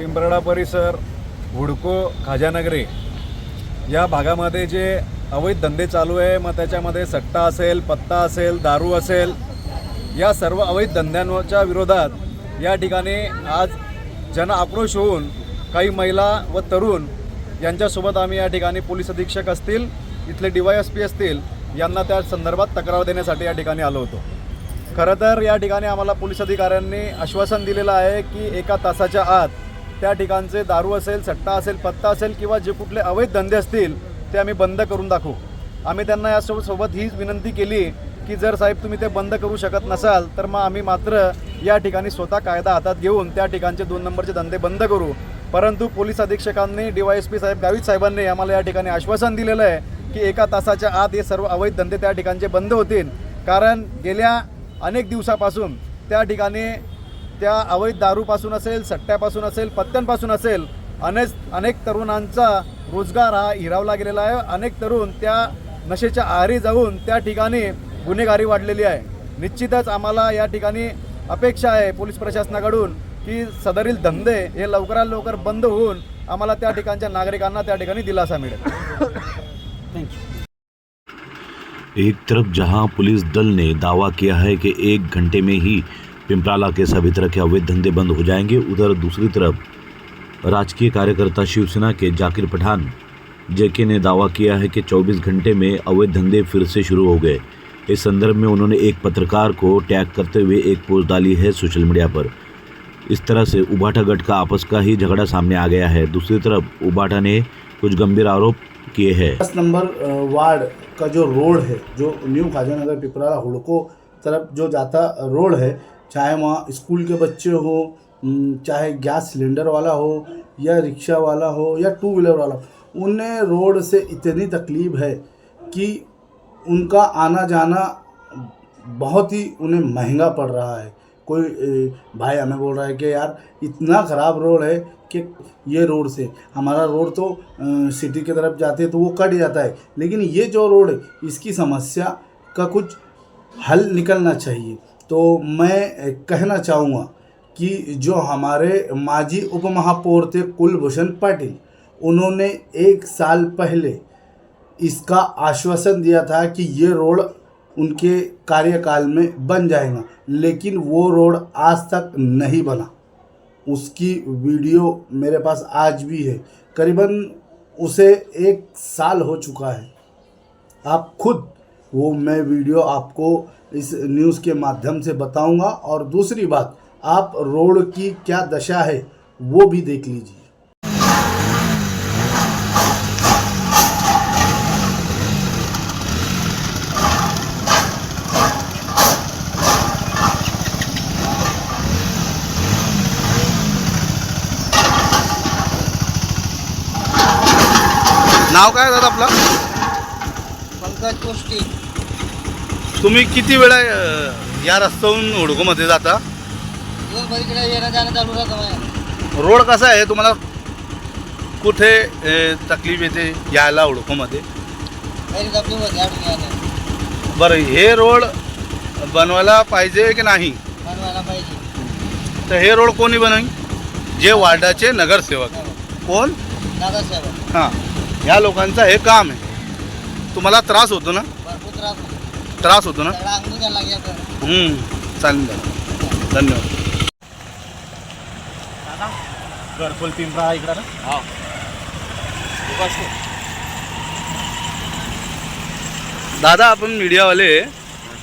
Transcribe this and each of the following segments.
पिंपरडा परिसर हुडको खाजानगरी या भागामध्ये जे अवैध धंदे चालू आहे मग त्याच्यामध्ये सट्टा असेल पत्ता असेल दारू असेल या सर्व अवैध धंद्यांच्या विरोधात या ठिकाणी आज जन आक्रोश होऊन काही महिला व तरुण यांच्यासोबत आम्ही या ठिकाणी पोलीस अधीक्षक असतील इथले डी वाय एस पी असतील यांना त्या संदर्भात तक्रार देण्यासाठी या ठिकाणी आलो होतो. खरं तर या ठिकाणी आम्हाला पोलीस अधिकाऱ्यांनी आश्वासन दिलेलं आहे की एका तासाच्या आत त्या ठिकाणचे दारू असेल सट्टा असेल पत्ता असेल किंवा जे कुठले अवैध धंदे असतील ते आम्ही बंद करून दाखवू. आम्ही त्यांना यासोबत सोबत हीच विनंती केली की जर साहेब तुम्ही ते बंद करू शकत नसाल तर मग आम्ही मात्र या ठिकाणी स्वतः कायदा हातात घेऊन त्या ठिकाणचे दोन नंबरचे धंदे बंद करू. परंतु पोलीस अधीक्षकांनी डी वाय एस पी साहेब गावित साहेबांनी आम्हाला या ठिकाणी आश्वासन दिलेलं आहे की एका तासाच्या आत हे सर्व अवैध धंदे त्या ठिकाणचे बंद होतील. कारण गेल्या अनेक दिवसापासून त्या ठिकाणी त्या अवैध दारूपासून असेल सट्ट्यापासून असेल पत्त्यांपासून असेल अनेक अनेक तरुणांचा रोजगार हा हिरावला गेलेला आहे. अनेक तरुण त्या नशेच्या आहारी जाऊन त्या ठिकाणी गुन्हेगारी वाढलेली आहे. निश्चितच आम्हाला या ठिकाणी अपेक्षा आहे पोलीस प्रशासनाकडून की सदरील धंदे हे लवकरात लवकर बंद होऊन आम्हाला त्या ठिकाणच्या नागरिकांना त्या ठिकाणी दिलासा मिळेल. एक तरफ जहां पुलिस दल ने दावा किया है कि एक घंटे में ही पिंपराला के सभी तरह के अवैध धंधे बंद हो जाएँगे। उधर दूसरी तरफ़, राजकीय कार्यकर्ता शिवसेना के जाकिर पठान, जेके ने दावा किया है कि 24 घंटे में अवैध धंधे फिर से शुरू हो गए। इस संदर्भ में उन्होंने एक पत्रकार को टैग करते हुए एक पोस्ट डाली है सोशल मीडिया पर। इस तरह से उबाटा गट का आपस का ही झगड़ा सामने आ गया है। दूसरी तरफ़ उबाटा ने कुछ गंभीर आरोप किए हैं। दस नंबर वार्ड का जो रोड है, जो न्यू खाजानगर पिपराला हुड़को तरफ़ जो जाता रोड है चाहे वहाँ स्कूल के बच्चे हो चाहे गैस सिलेंडर वाला हो, या रिक्शा वाला हो, या टू व्हीलर वाला उन्हें रोड से इतनी तकलीफ़ है कि उनका आना जाना बहुत ही उन्हें महँगा पड़ रहा है। कोई भाई हमें बोल रहा है कि यार, इतना ख़राब रोड है कि ये रोड से, हमारा रोड तो सिटी की तरफ़ जाते तो वो कट जाता है। लेकिन ये जो रोड है, इसकी समस्या का कुछ हल निकलना चाहिए। तो मैं कहना चाहूँगा कि जो हमारे माजी उप महापौर थे कुलभूषण पाटिल, उन्होंने एक साल पहले इसका आश्वासन दिया था कि ये रोड उनके कार्यकाल में बन जाएगा, लेकिन वो रोड आज तक नहीं बना। उसकी वीडियो मेरे पास आज भी है। करीबन उसे एक साल हो चुका है। आप खुद वो मैं वीडियो आपको इस न्यूज़ के माध्यम से बताऊँगा। और दूसरी बात, आप रोड की क्या दशा है, वो भी देख लीजिए। नाव काय दादा आपलं? पंकज तुम्ही किती वेळा अ, या रस्त्यावरून हुडकोमध्ये जाता? दिवसभर इकडे येणं जाणं चालू राहतं माझ्या रोड कसा आहे? तुम्हाला कुठे अ, तकलीफ येते यायला हुडकोमध्ये काही तकलीफ होती अडून यायला. बरं हे रोड बनवायला पाहिजे की नाही? बनवायला पाहिजे. तर हे रोड कोणी बनवी जे वार्डाचे नगरसेवक. कोण? नगरसेवक. हां. ह्या लोकांचं हे काम आहे. तुम्हाला त्रास होतो ना? भरपूर त्रास होतो. त्रास होतो ना? सगळं अंगू द्यायला लागेल हम्म, चालेल दादा धन्यवाद. घरकुल पिंपरा इकडं ना. दादा आपण मीडियावाले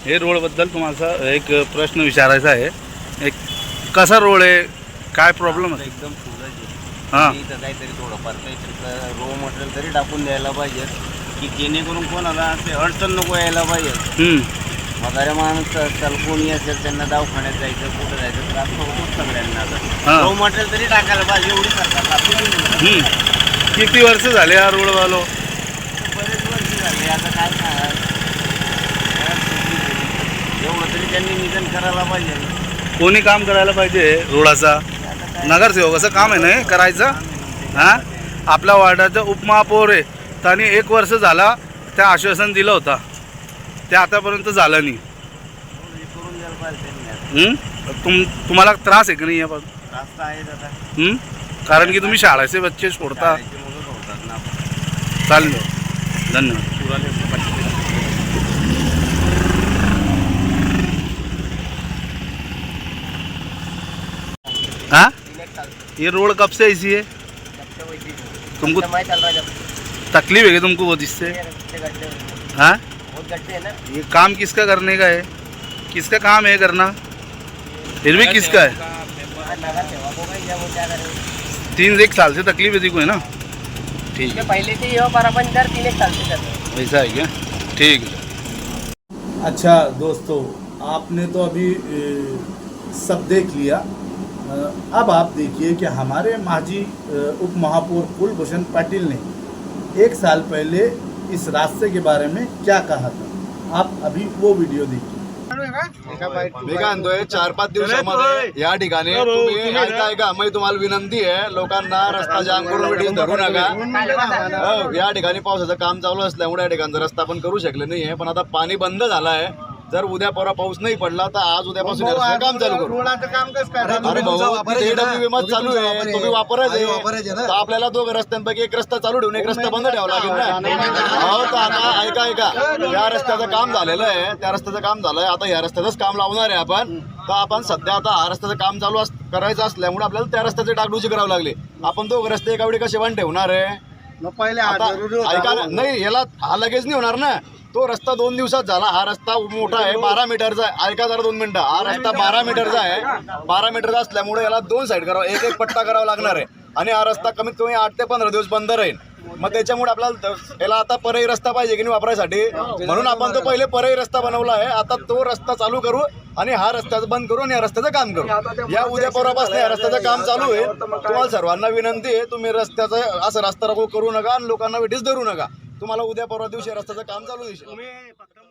हे रोडबद्दल तुम्हाला एक प्रश्न विचारायचा आहे. एक कसा रोड आहे? काय प्रॉब्लेम आहे? एकदम फुलच हां. काहीतरी थोडंफार काहीतरी रो मटेरियल तरी टाकून द्यायला पाहिजे. की जेणेकरून कोणाला असे अडचण नको यायला पाहिजे. म्हाताऱ्या माणूस चल कोणी असेल त्यांना दवाखान्यात जायचं कुठं जायचं त्रास होतोच सगळ्यांना हा. आता रो मटेरियल तरी टाकायला पाहिजे एवढी सरकारला आपली विनंती. हम्म. किती वर्ष झाले हा रोड वालो? बरेच वर्ष झाले आता काय सांगा एवढं तरी त्यांनी निधन करायला पाहिजे. कोणी काम करायला पाहिजे रोडाचा आता काय? नगरसेवकाचं काम आहे ना हे करायचं? हां? आपल्या वार्डाचा उपमहापौर आहे. त्यांनी एक वर्ष झाला त्या आश्वासन दिलं होता. ते आतापर्यंत झालं नाही. हे? तुम तुम्हाला त्रास आहे की नाही यापासून? हम्म? कारण की तुम्ही शाळेचे बच्चे सोडता. चालेल. धन्यवाद. हाँ? ये रोड कब से ऐसी है तुमको तकलीफ़ है क्या तुमको बहुत इससे? हाँ ये काम किसका करने का है? किसका काम है करना? फिर भी किसका है? तीन एक साल से तकलीफ़ है को है ना? ठीक है। पहिले ते येऊ पारा तीन एक चालते सर ऐसा है क्या? ठीक है। अच्छा दोस्तों आपने तो अभी सब देख लिया। अब आप देखिए कि हमारे माजी उप महापौर कुलभूषण पाटिल ने एक साल पहले इस रास्ते के बारे में क्या कहा था? आप अभी वो वीडियो देखिए। चार पाच दिवसामध्ये या ठिकाणी तुम्ही ऐका ऐका मी तुम्हाला विनंती आहे लोकांना रस्ता जाम करून वेळेस धरू नका हो, या ठिकाणी पावसाचं काम चालू असल्यामुळे या ठिकाणचा रस्ता पण करू शकले नाहीये पण आता पाणी बंद झालं आहे. जर उद्या परवा पाऊस नाही पडला तर आज उद्यापासून काम चालू करू. अरे भाऊ AW विमा चालू आहे. तुम्ही वापरच आहे. तर आपल्याला दोघं रस्त्यांपैकी एक रस्ता चालू ठेवून एक रस्ता बंद ठेवावा लागेल ना. हो तर आता ऐका ऐका. या रस्त्याचं काम झालेलं आहे. त्या रस्त्याचं काम झालंय. आता या रस्त्याचंच काम लावणार आहे आपण. तर आपण सध्या आता हा रस्त्याचं काम चालू करायचं असल्यामुळे आपल्याला त्या रस्त्याचे डागडुजी करावी लागली. आपण दोघं रस्ते एका वेळी कसे पण ठेवणार आहे? आता ऐका नाही याला हा लगेच नाही होणार ना. तो रस्ता दोन दिवसात झाला. हा रस्ता मोठा आहे बारा मीटरचा आहे. ऐका जरा दोन मिनिटं. हा रस्ता बारा मीटरचा आहे. बारा मीटरचा असल्यामुळे याला दोन साईड करावा एक एक पट्टा करावा लागणार आहे. आणि हा रस्ता कमीत कमी आठ ते पंधरा दिवस बंद राहील. मग त्याच्यामुळे आपल्याला याला आता परई रस्ता पाहिजे की नाही वापरायसाठी? म्हणून आपण तो पहिले परई रस्ता बनवला आहे. आता तो रस्ता चालू करू आणि हा रस्ता बंद करू आणि या रस्त्याचं काम करू. या उद्या परवापासून या रस्त्याचं काम चालू आहे तुम्हाला सर्वांना विनंती आहे तुम्ही रस्त्याचं असं रस्ता रोको करू नका आणि लोकांना वेटीस धरू नका. तुम्हाला उद्या परवा दिवशी रस्त्याचं काम चालू दिसेल